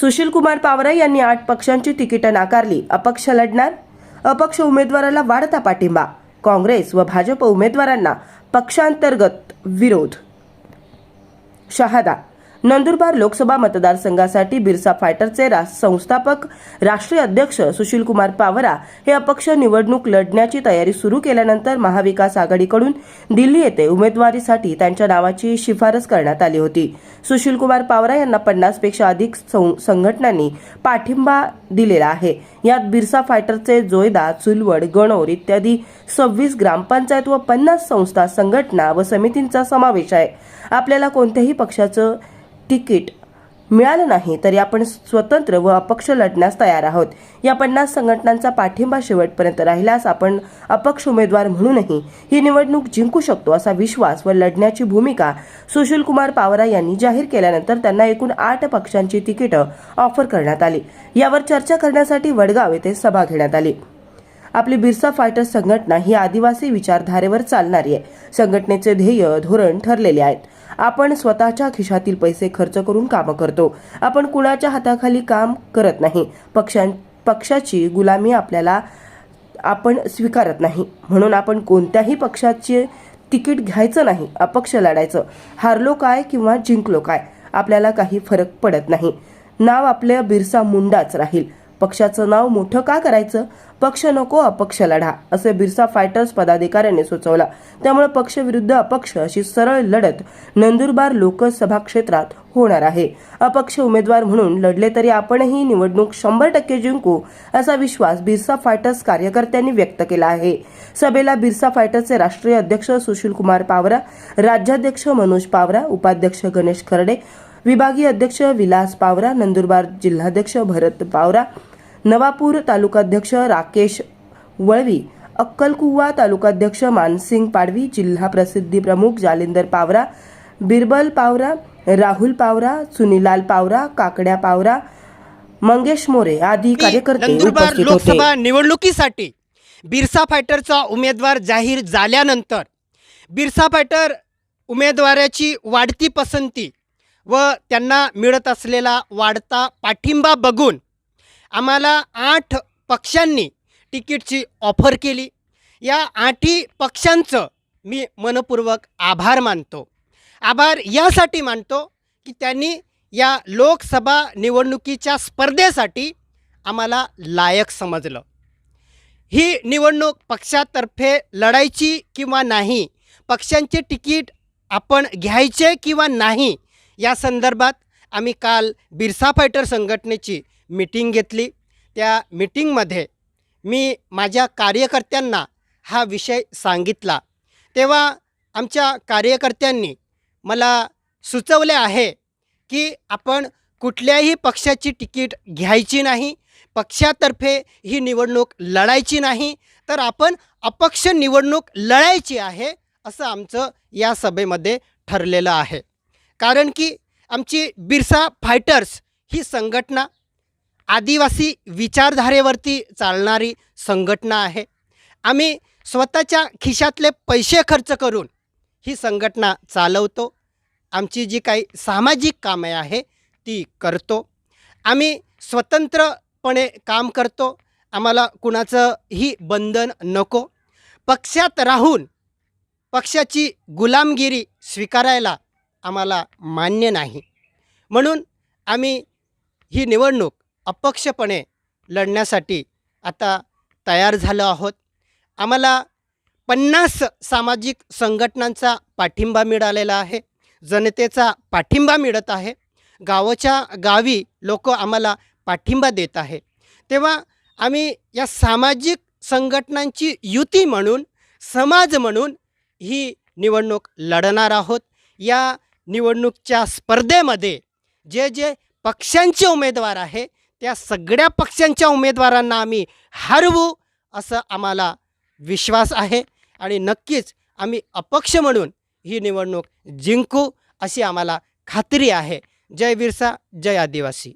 सुशील कुमार पावरा यांनी आठ पक्षांची तिकीटं नाकारली. अपक्ष लढणार अपक्ष उमेदवाराला वाढता पाठिंबा. काँग्रेस व भाजप उमेदवारांना पक्षांतर्गत विरोध. शहादा नंदुरबार लोकसभा मतदारसंघासाठी बिरसा फायटरचे रा संस्थापक राष्ट्रीय अध्यक्ष सुशीलकुमार पावरा हे अपक्ष निवडणूक लढण्याची तयारी सुरू केल्यानंतर महाविकास आघाडीकडून दिल्ली येथे उमेदवारीसाठी त्यांच्या नावाची शिफारस करण्यात आली होती. सुशीलकुमार पावरा यांना पन्नासपेक्षा अधिक सं- संघटनांनी पाठिंबा दिलेला आहे. यात बिरसा फायटरचे जोयदा चुलवड गणोर इत्यादी सव्वीस ग्रामपंचायत व पन्नास संस्था संघटना व समितींचा समावेश आहे. आपल्याला कोणत्याही पक्षाचं तिकीट मिळालं नाही तरी आपण स्वतंत्र व अपक्ष लढण्यास तयार आहोत. या पन्नास संघटनांचा पाठिंबा शेवटपर्यंत राहिल्यास आपण अपक्ष उमेदवार म्हणूनही ही निवडणूक जिंकू शकतो असा विश्वास व लढण्याची भूमिका सुशील कुमार पावरा यांनी जाहीर केल्यानंतर त्यांना एकूण आठ पक्षांची तिकीटं ऑफर करण्यात आली. यावर चर्चा करण्यासाठी वडगाव येथे सभा घेण्यात आली. आपली बिरसा फायटर संघटना ही आदिवासी विचारधारेवर चालणारी आहे. संघटनेचे ध्येय धोरण ठरलेले आहेत. आपण स्वतःच्या खिशातील पैसे खर्च करून कामं करतो. आपण कुणाच्या हाताखाली काम करत नाही. पक्षां पक्षाची गुलामी आपल्याला आपण स्वीकारत नाही. म्हणून आपण कोणत्याही पक्षाचे तिकीट घ्यायचं नाही. अपक्ष लढायचं. हारलो काय किंवा जिंकलो काय? आपल्याला काही फरक पडत नाही. नाव आपल्या बिरसा मुंडाच राहील. पक्षाचं नाव मोठं का करायचं? पक्ष नको अपक्ष लढा असे बिरसा फायटर्स पदाधिकाऱ्यांनी सुचवला. त्यामुळे पक्ष विरुद्ध अपक्ष अशी सरळ लढत नंदुरबार लोकसभा क्षेत्रात होणार आहे. अपक्ष उमेदवार म्हणून लढले तरी आपणही निवडणूक शंभर टक्के जिंकू असा विश्वास बिरसा फायटर्स कार्यकर्त्यांनी व्यक्त केला आहे. सभेला बिरसा फायटर्सचे राष्ट्रीय अध्यक्ष सुशील कुमार पावरा राज्याध्यक्ष मनोज पावरा उपाध्यक्ष गणेश खर्डे विभागीय अध्यक्ष विलास पावरा नंदुरबार जिल्हाध्यक्ष भरत पावरा नवापूर तालुकाध्यक्ष राकेश वळवी अक्कलकुवा तालुकाध्यक्ष मानसिंग पाडवी जिल्हा प्रसिद्धी प्रमुख जालिंदर पावरा बिरबल पावरा राहुल पावरा सुनीलाल पावरा काकड्या पावरा मंगेश मोरे आदी कार्यकर्ते नंदुरबार उपस्थित होते. लोकसभा निवडणुकीसाठी बिरसा फायटरचा उमेदवार जाहीर झाल्यानंतर बिरसा फायटर उमेदवाराची वाढती पसंती व त्यांना मिळत असलेला वाढता पाठिंबा बघून आम्हाला आठ पक्षांनी तिकीटची ऑफर केली. या आठही पक्षांचं मी मनपूर्वक आभार मानतो. आभार यासाठी मानतो की त्यांनी या लोकसभा निवडणुकीच्या स्पर्धेसाठी आम्हाला लायक समजलं. ही निवडणूक पक्षातर्फे लढायची किंवा नाही पक्षांचे तिकीट आपण घ्यायचे किंवा नाही या संदर्भात आम्ही काल बिरसा फायटर संघटनेची मीटिंग घेतली. त्या मीटिंगमध्ये मी माझ्या कार्यकर्त्यांना हा विषय सांगितला. तेव्हा आमच्या कार्यकर्त्यांनी मला सुचवले आहे की आपण कुठल्याही पक्षाची तिकीट घ्यायची नाही पक्षातर्फे ही निवडणूक लढायची नाही तर आपण अपक्ष निवडणूक लढायची आहे असं आमचं या सभेमध्ये ठरलेलं आहे. कारण की आमची बिरसा फायटर्स ही संघटना आदिवासी विचारधारेवरती चालणारी संघटना आहे. आम्ही स्वतःच्या खिशातले पैसे खर्च करून ही संघटना चालवतो. आमची जी काही सामाजिक कामे आहे ती करतो. आम्ही स्वतंत्रपणे काम करतो. आम्हाला कुणाचंही बंधन नको. पक्षात राहून पक्षाची गुलामगिरी स्वीकारायला आम्हाला मान्य नाही. म्हणून आम्ही ही निवडणूक अपक्षपणे लढण्यासाठी आता तयार झालो आहोत. आम्हाला पन्नास सामाजिक संघटनांचा पाठिंबा मिळालेला आहे. जनतेचा पाठिंबा मिळत आहे. गावाच्या गावी लोक आम्हाला पाठिंबा देत आहे. तेव्हा आम्ही या सामाजिक संघटनांची युती म्हणून समाज म्हणून ही निवडणूक लढणार आहोत. या निवडणूकच्या स्पर्धेमध्ये जे जे पक्षांचे उमेदवार आहे त्या सगळ्या पक्षांच्या उमेदवारांना आम्ही हरवू असं आम्हाला विश्वास आहे आणि नक्कीच आम्ही अपक्ष म्हणून ही निवडणूक जिंकू अशी आम्हाला खात्री आहे. जय बिरसा जय आदिवासी.